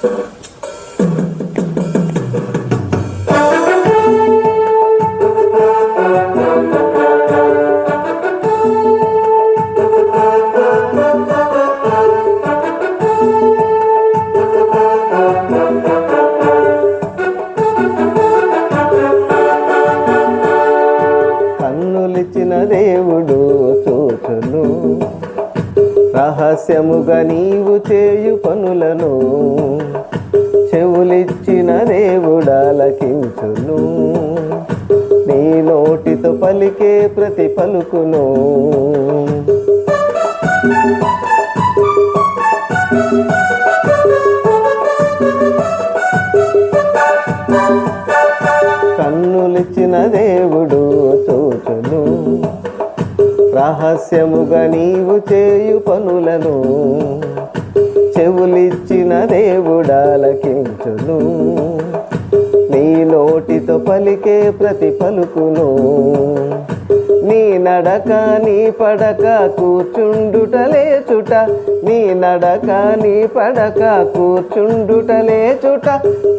Perfect. రహస్యముగా నీవు చేయు పనులను చెవులిచ్చిన దేవుడాలకించును. నీ నోటితో పలికే ప్రతి పలుకును. కన్నులిచ్చిన దేవుడు రహస్యముగా నీవు చేయు పనులను చెవులిచ్చిన దేవుడాలకించును. నీ నోటితో పలికే ప్రతి పలుకును నీ నడక నీ పడక కూర్చుండుట లేచుట. నీ నడక నీ పడక కూర్చుండుట లేచుట.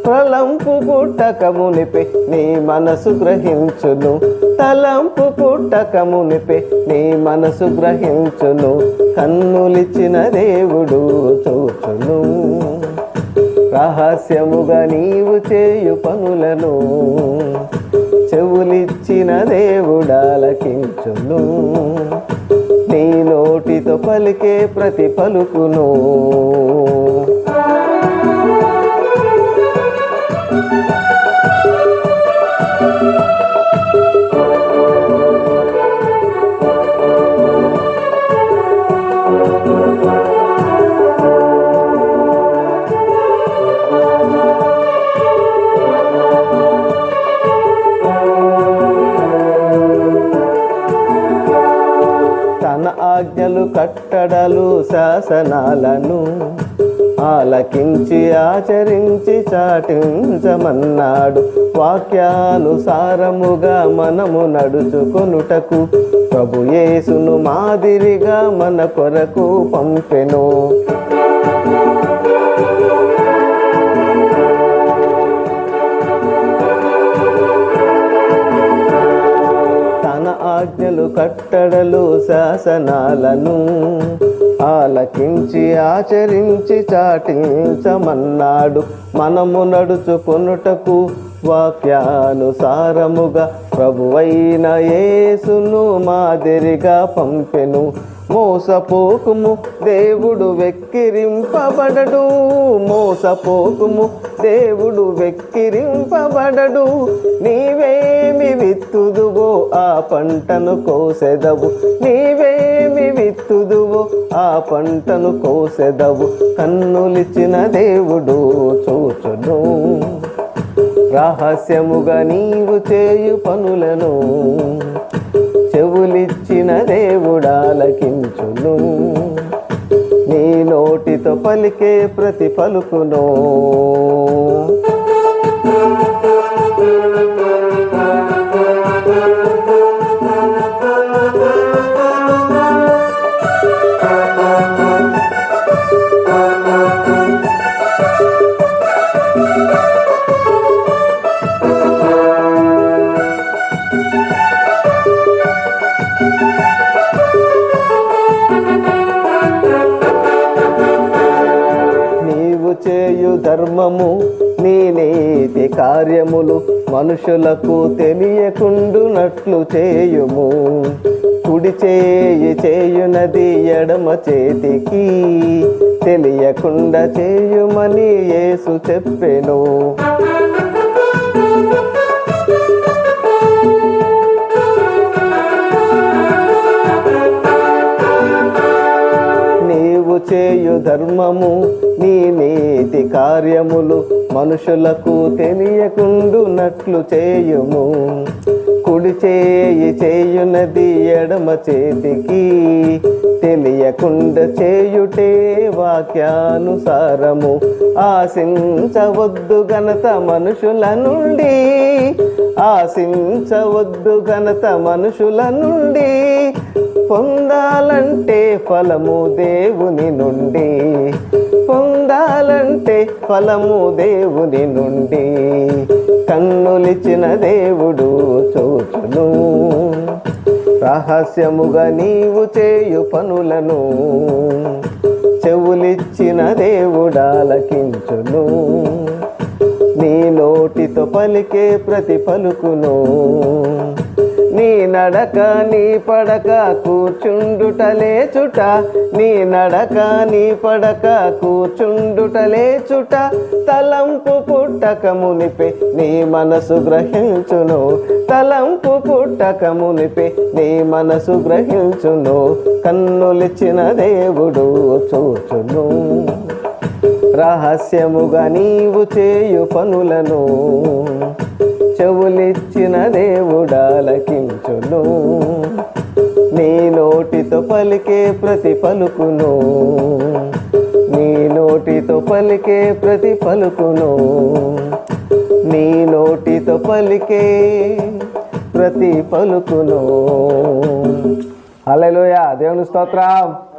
ప్రలంపు పుట్టక మునిపే నీ మనసు గ్రహించును. తలంపు పుట్టక మునిపే నీ మనసు గ్రహించును. కన్నులిచ్చిన దేవుడు చూచును. రహస్యముగా నీవు చేయు పనులను చెవులిచ్చిన దేవుడాలకించును నీ నోటితో పలికే ప్రతి పలుకును. తన శాసనాలను ఆలకించి ఆచరించి చాటించమన్నాడు. వాక్యానుసారముగా మనము నడుచుకొనుటకు ప్రభు యేసును మాదిరిగా మన కొరకు పంపెను. ఆజ్ఞలు కట్టడలు శాసనాలను ఆలకించి ఆచరించి చాటించమన్నాడు. మనము నడుచుకొనుటకు వాక్యానుసారముగా ప్రభువైన యేసును మాదిరిగా పంపెను. మోసపోకుము దేవుడు వెక్కిరింపబడడు. మోసపోకుము దేవుడు వెక్కిరింపబడడు. నీవేమి విత్తుదువో ఆ పంటను కోసెదవు. నీవేమి విత్తుదువో ఆ పంటను కోసెదవు. కన్నులిచ్చిన దేవుడు చూచును. రహస్యముగా నీవు చేయు పనులను చెవులిచ్చిన దేవుడాలకించును నీ నోటితో పలికే ప్రతి పలుకును చేయు ధర్మము నీ నీతి కార్యములు మనుషులకు తెలియకుండునట్లు చేయుము. కుడి చేయి చేయునది ఎడమ చేతికి తెలియకుండా చేయుమని యేసు చెప్పెను. చేయు ధర్మము నీ నీతి కార్యములు మనుషులకు తెలియకుండునట్లు చేయుము. కుడి చేయి చేయునది ఎడమ చేతికి తెలియకుండా చేయుటే వాక్యానుసారము ఆశించవద్దు ఘనత మనుషుల నుండి. ఆశించవద్దు ఘనత మనుషుల నుండి. పొందాలంటే ఫలము దేవుని నుండి. పొందాలంటే ఫలము దేవుని నుండి. కన్నులిచ్చిన దేవుడు చూచును. రహస్యముగా నీవు చేయు పనులను చెవులిచ్చిన దేవుడాలకించును నీ నోటితో పలికే ప్రతి పలుకును నీ నడక నీ పడక కూర్చుండుట లేచుట. నీ నడక నీ పడక కూర్చుండుట లేచుట. తలంపు పుట్టక మునిపే నీ మనసు గ్రహించును. తలంపు పుట్టక మునిపే నీ మనసు గ్రహించును. కన్నులిచ్చిన దేవుడు చూచును. రహస్యముగా నీవు చేయు పనులను చెవులిచ్చిన దేవుడాలకించును నీ నోటితో పలికే ప్రతి పలుకును. నీ నోటితో పలికే ప్రతి పలుకును. నీ నోటితో పలికే ప్రతి పలుకును. హల్లెలూయా దేవుని స్తోత్రం.